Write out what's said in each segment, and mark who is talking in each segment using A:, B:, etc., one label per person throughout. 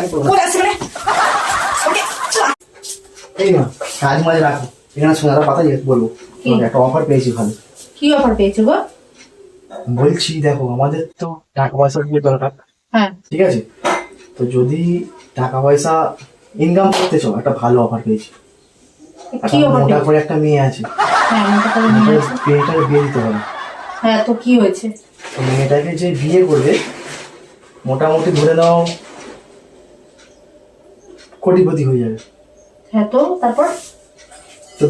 A: আমি করব
B: মানে? ওকে চল।
A: এই না কাজ মাঝে রাখো। এখানে সোনার যেতে বলব। একটা অফার পেয়েছি ভালো।
B: কি অফার পেয়েছ গো?
A: বলছি দেখো আমাদের তো টাকা পয়সা দিয়ে দরকার।
B: হ্যাঁ।
A: ঠিক আছে? তো যদি টাকা পয়সা ইনকাম করতে চাও একটা ভালো অফার পেয়েছি। মোটা করে একটা মেয়ে আছে।
B: হ্যাঁ
A: বিয়ে দিতে হবে।
B: হ্যাঁ তো কি হয়েছে?
A: মেয়েটাকে যে বিয়ে করবে মোটামুটি ধরে নাও কোটিপতি হয়ে যাবে।
B: হ্যাঁ তো তারপর?
A: তো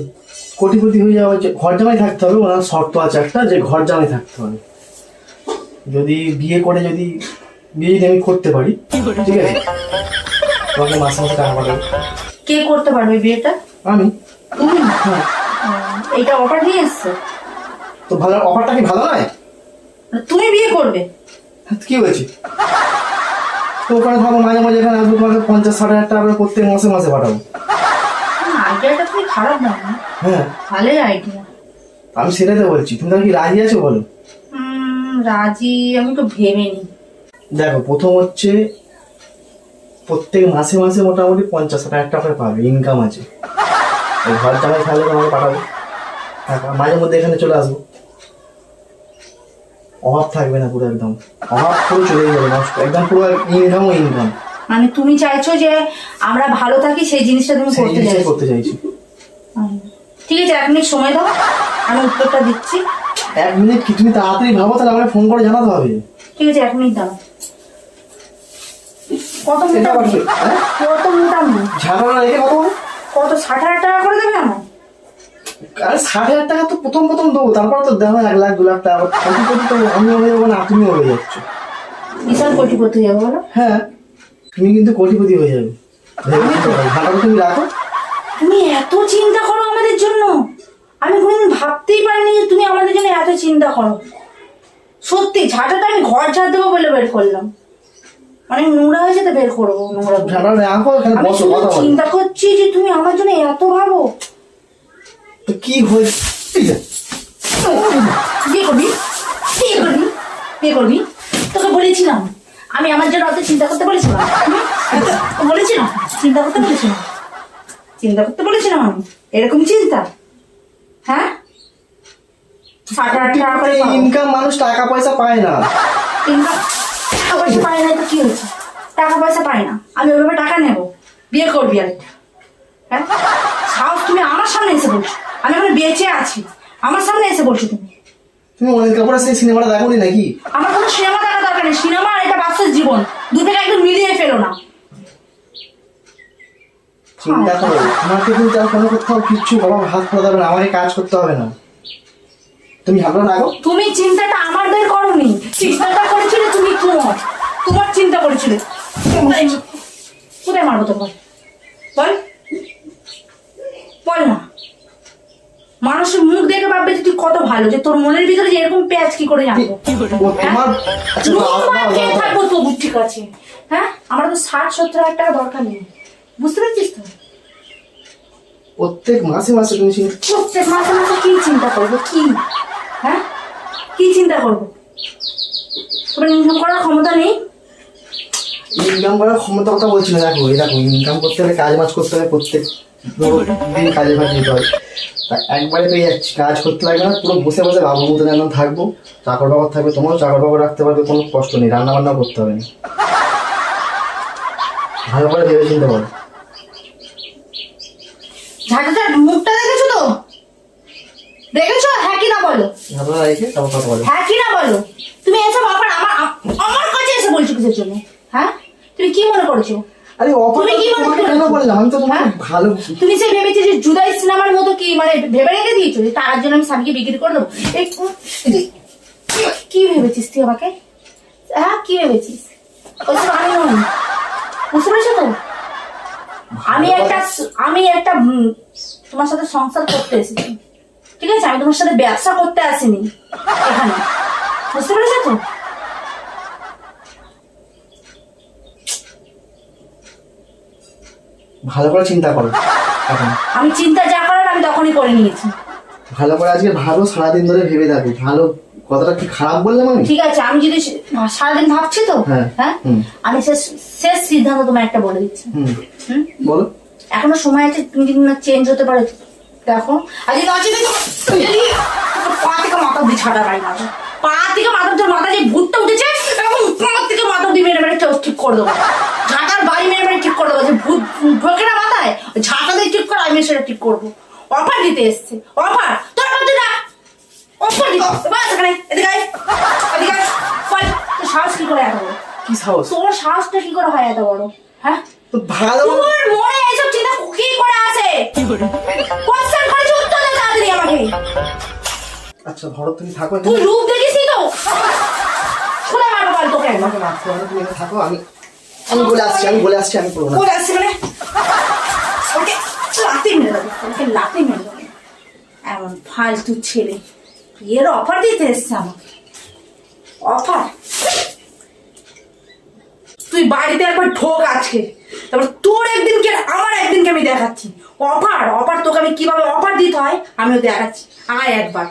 A: কোটিপতি হয়ে যাওয়ার যে ঘর জামাই থাকতে হবে ওনার শর্ত আছে একটা যে ঘর জামাই থাকতে হবে। যদি বিয়ে করে যদি বিয়ে যদি আমি করতে পারি ঠিক আছে? তোমাকে মাসে মাসে টাকা পাঠাবো।
B: কে করতে পারবে বিয়েটা?
A: আমি।
B: তুমি
A: হ্যাঁ।
B: এইটা অফার নিয়ে এসছো?
A: তো ভালো অফারটা কি ভালো নয়?
B: তুমি বিয়ে করবে।
A: হ্যাঁ, কি হয়েছে? তো ওখানে থাকব মাঝে মাঝে এখানে আসব তোমাকে পঞ্চাশ ষাট হাজার টাকা প্রত্যেক মাসে মাসে পাঠাবো।
B: আইডিয়াটা তুমি খারাপ না
A: হ্যাঁ।
B: ভালোই আইডিয়া
A: আমি সেটাই তো বলছি। তুমি তাহলে কি রাজি আছো বলো?
B: রাজি আমি তো ভেবে নি।
A: দেখো প্রথম হচ্ছে প্রত্যেক মাসে মাসে মোটামুটি পঞ্চাশ ষাট হাজার টাকা করে পাবে ইনকাম আছে। ঘর জামাই থাকলে তোমাকে পাঠাবো। টাকা মাঝে মধ্যে এখানে চলে আসব। অভাব থাকবে না পুরো একদম। অভাব পুরো চলে যাবে নষ্ট একদম পুরো ইনকামও ইনকাম
B: মানে তুমি চাইছো যে আমরা ভালো থাকি সেই জিনিসটা তুমি করতে চাইছো?
A: করতে চাইছি।
B: ঠিক আছে এক মিনিট সময় দাও আমি উত্তরটা দিচ্ছি।
A: এক মিনিট কি তুমি তাড়াতাড়ি ভাবো তাহলে আমাকে ফোন করে জানাতে হবে।
B: ঠিক আছে এক মিনিট দাও। কত মোটা?
A: হ্যাঁ?
B: কত মোটা?
A: ঝামেলা রেখে কত?
B: কত ষাট হাজার টাকা করে দেবে আমার
A: আরে ষাট হাজার টাকা তো প্রথম প্রথম দেবো তারপর তো দেখো এক লাখ দু লাখ টাকা। কোটি কোটি তো আমি হয়ে যাব না তুমিও হয়ে যাচ্ছ।
B: বিশাল কোটি করতে যাব
A: হ্যাঁ তুমি কিন্তু কোটিপতি হয়ে যাবে। ভাড়াটা তুমি রাখো।
B: তুমি এত চিন্তা করো আমাদের জন্য। আমি কোনোদিন ভাবতেই পারিনি যে তুমি আমাদের জন্য এত চিন্তা করো। সত্যি ঝাঁটাটা আমি ঘর ঝাড় দেবো বলে বের করলাম। অনেক নোংরা হয়েছে তো বের করব নোংরা। চিন্তা করছি যে তুমি আমার জন্য এত ভাবো।
A: তো কি হয়েছে?
B: বিয়ে করবি? বিয়ে করবি? বিয়ে করবি? তোকে বলেছিলাম। আমি আমার জন্য অত চিন্তা করতে বলেছিলাম? বলেছিলাম। চিন্তা করতে বলেছিলাম। চিন্তা করতে বলেছিলাম আমি। এরকম চিন্তা। হ্যাঁ?
A: ইনকাম মানুষ টাকা পয়সা পায় না।
B: ইনকাম টাকা পয়সা পায় না তো কি হয়েছে? টাকা পয়সা পায় না। আমি ওইভাবে টাকা নেব। বিয়ে করবি আরেকটা হ্যাঁ? সাহস তুমি আমার সামনে এসে বলছো। আমি এখন বেঁচে আছি। আমার সামনে এসে বলছো তুমি।
A: তুমি অনেক কাপড় সেই সিনেমাটা দেখো নি নাকি?
B: আমার কোনো সিনেমা দেখা দরকার নেই। সিনেমা আর এটা বাস্তব জীবন। দুটোকে একদম মিলিয়ে ফেলো না।
A: চিন্তা করো তোমাকে কিন্তু আর কোনো কোথাও কিচ্ছু বাবা হাত না। আমাকে কাজ করতে হবে না। তুমি রাখো
B: তুমি চিন্তাটা আমাদের করনি। চিন্তাটা করেছিলে তুমি তোমার। তোমার চিন্তা করেছিলে। কোথায় কোথায় মারবো তোমার বল বল না মানুষের মুখ দেখে ভাববে যে তুই কত ভালো। যে তোর মনের ভিতরে যে এরকম পেঁয়াজ কি করে জানব?
A: তোমার আচ্ছা।
B: থাকব তবু ঠিক আছে। হ্যাঁ? আমার তো ষাট সত্তর হাজার টাকা দরকার নেই। বুঝতে পারছিস তো?
A: প্রত্যেক মাসে মাসে তুমি
B: প্রত্যেক মাসে মাসে কি চিন্তা করব? কি? হ্যাঁ? কি চিন্তা করব? তোমার ইনকাম করার ক্ষমতা নেই?
A: ইনকাম করার ক্ষমতা কথা বলছি না দেখো দেখো ইনকাম করতে হলে কাজ বাজ করতে হবে প্রত্যেক দিন কাজে ফাজ যেতে হয় একবারে পেয়ে যাচ্ছি কাজ করতে লাগবে না পুরো বসে বসে বাবুর মতন একদম থাকব। চাকর থাকবে তোমারও চাকর বাবর রাখতে পারবে কোনো কষ্ট নেই রান্না বান্না করতে হবে না। ভালো করে ভেবে চিন্তা করো
B: ঝাঁটাটার মুখটা দেখেছ তো? দেখেছ? হ্যাঁ কি না বলো?
A: ভাবনা রেখে তারপর কথা বলো।
B: হ্যাঁ কি না বলো? তুমি এসব আবার আমার আমার কাছে এসে বলছো কিসের জন্য? হ্যাঁ? তুমি কি মনে করছ?
A: আরে
B: কি
A: কেন বললাম? আমি তো তোমাকে
B: হ্যাঁ?
A: ভালো
B: তুমি সে ভেবেছো যে জুদাই সিনেমার মতো কি মানে ভেবে রেখে দিয়েছ যে তার জন্য আমি স্বামীকে বিক্রি করে দেবো? এই কি- কি ভেবেছিস তুই আমাকে? হ্যাঁ কি ভেবেছিস? আমি নই বুঝতে পেরেছ তো? আমি একটা আমি একটা তোমার সাথে সংসার করতে এসেছি। ঠিক আছে? আমি তোমার সাথে ব্যবসা করতে আসিনি এখানে। বুঝতে পেরেছ তো?
A: ভালো করে চিন্তা করো। এখন।
B: আমি চিন্তা যা করার আমি তখনই করে নিয়েছি।
A: ভালো করে আজকে ভালো সারাদিন ধরে ভেবে থাকো। ভালো কথাটা কি খারাপ বললাম আমি?
B: ঠিক আছে আমি যদি সারাদিন ভাবছি তো
A: হ্যাঁ,
B: হ্যাঁ আমি শেষ শেষ সিদ্ধান্ত তোমায় একটা বলে দিচ্ছি।
A: হুম। বলো।
B: এখনও সময় আছে তুমি যদি না চেঞ্জ হতে পারো দেখো। দেখো যদি পা থেকে মাথা দিয়ে ছাড়া পাই মাথা পা থেকে মাথা মাথা যে ভূতটা উঠেছে এবং পা থেকে মাথা দিয়ে মেরে মেরে ঠিক করে দেবো ঝাঁটার বাড়ি মেরে মেরে ঠিক করে দেবো যে ভূত ঢোকে না মাথায়? ঝাঁটা দিয়ে ঠিক করে আমি সেটা ঠিক করব। অফার দিতে এসছে। অফার তোর তুই না অফার দিতে বাস এখানে। এদিকে এদিকে বল, তোর সাহস কি করে এত বড়?
A: কি সাহস?
B: তোর সাহসটা কি করে হয় এত বড়? হ্যাঁ?
A: দেবো
B: তোর মনে এইসব চিন্তা কি করে আসে কোশ্চেন করেছি উত্তর দে তাড়াতাড়ি আমাকে।
A: আচ্ছা ধরো তুমি থাকো
B: তুই রূপ দেখিসই তো। শুনে মারবো বল তোকে?
A: আমাকে হবে না, তুমি থাকো আমি আমি বলে আসছি আমি বলে আসছি আমি করব না।
B: বলে আসছি মানে ওকে লাথি মেরে দেবো ওকে লাথি মেরে দেবো এমন ফালতু ছেলে। এর অফার দিতে এসছে আমাকে। অফার তুই বাড়িতে একবার ঢোক আজকে। তারপর তোর একদিনকে, আমার একদিনকে আমি দেখাচ্ছি। অফার অফার তোকে আমি কীভাবে অফার দিতে হয়, আমিও দেখাচ্ছি। আয় একবার।